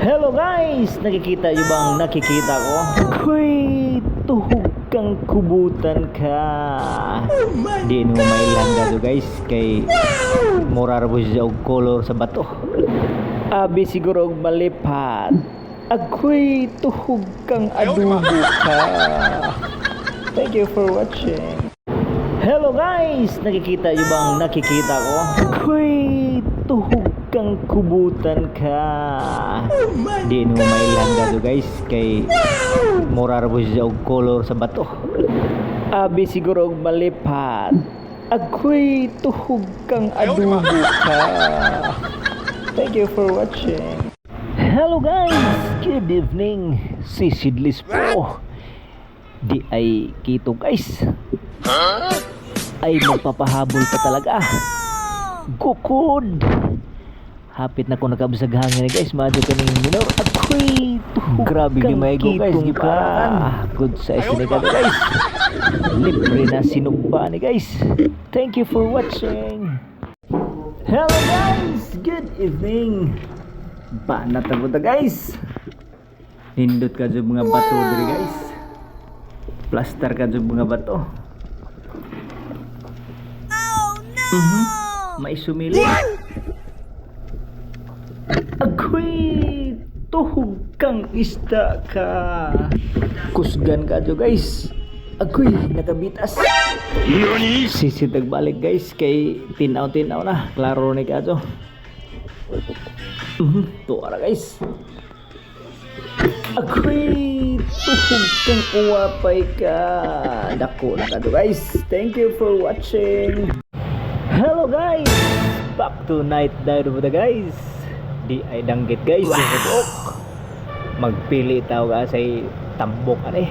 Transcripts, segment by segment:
Hello guys! Nakikita nyo bang nakikita ko? Hoy! Tuhog kang kubutan ka! Di mo mailang ka to guys kay murar mo siya og color sa bato. Abi siguro og malipat. Agoy tuhog kang adobo ka. Thank you for watching. Hello guys! Nakikita nyo bang nakikita ko? Hoy! Tuhog kubutan ka! Di mo mailang ka to guys kay murar mo siya og color sa bato. Abi siguro og malipat. Agoy tuhog kang adobo ka. Thank you for watching. Hello guys! Good evening! Si Sidlis po. Di ay kito guys. Ay magpapahabol pa talaga. Gukod! Hapit na ko nakabsag hangin eh, guys. Madyo ka ng minor. Ako'y tuhog Grabe di may go guys. Di pa. Good size ni ka guys. Libre na sinugba ni guys. Thank you for watching. Hello guys! Good evening! Ba na tago ta guys! Nindot ka dyan mga bato diri guys. Plaster ka dyan mga bato. Mhm. May sumili. Agoy! Tuhog kang isda ka. Kusgan ka dyan guys. Agoy! Nakabitas. Sisit balik guys kay tinaw-tinaw na. Klaro ni ka dyan. Mhm. Tuwa na guys. Agoy! Tuhog kang uwapay ka. Dako na ka dyan guys. Thank you for watching. Hello guys! Back to night dive with the guys di ay danggit guys. Wow. Magpili tao ka say tambok ane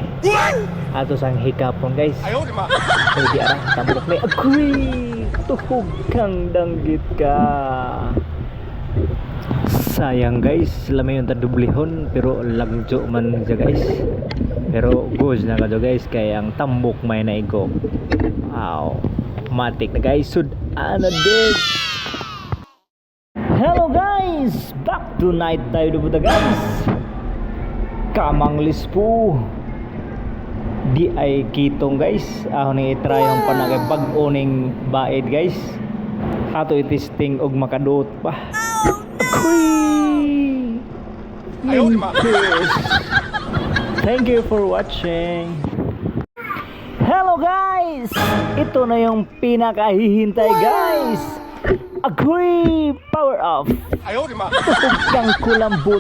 ato sang hikapon guys. So di arang tambok may agree tuhog kang danggit ka. Sayang guys. Lamay yung tadublihon pero lagjo man siya guys. Pero goals na kadyo guys kaya ang tambok may naigo. Wow. Matik na guys. Sud ana des guys, back to night tayo na guys. Kamanglis po. Di ay kitong guys. Ako ni try yung panagay bag-o ning baid guys. Ato itisting og makadot pa. Akoy! Thank you for watching. Hello guys! Ito na yung pinakahihintay guys! Agree! Power off! Ayaw, di ma! Huwag kang kulambot!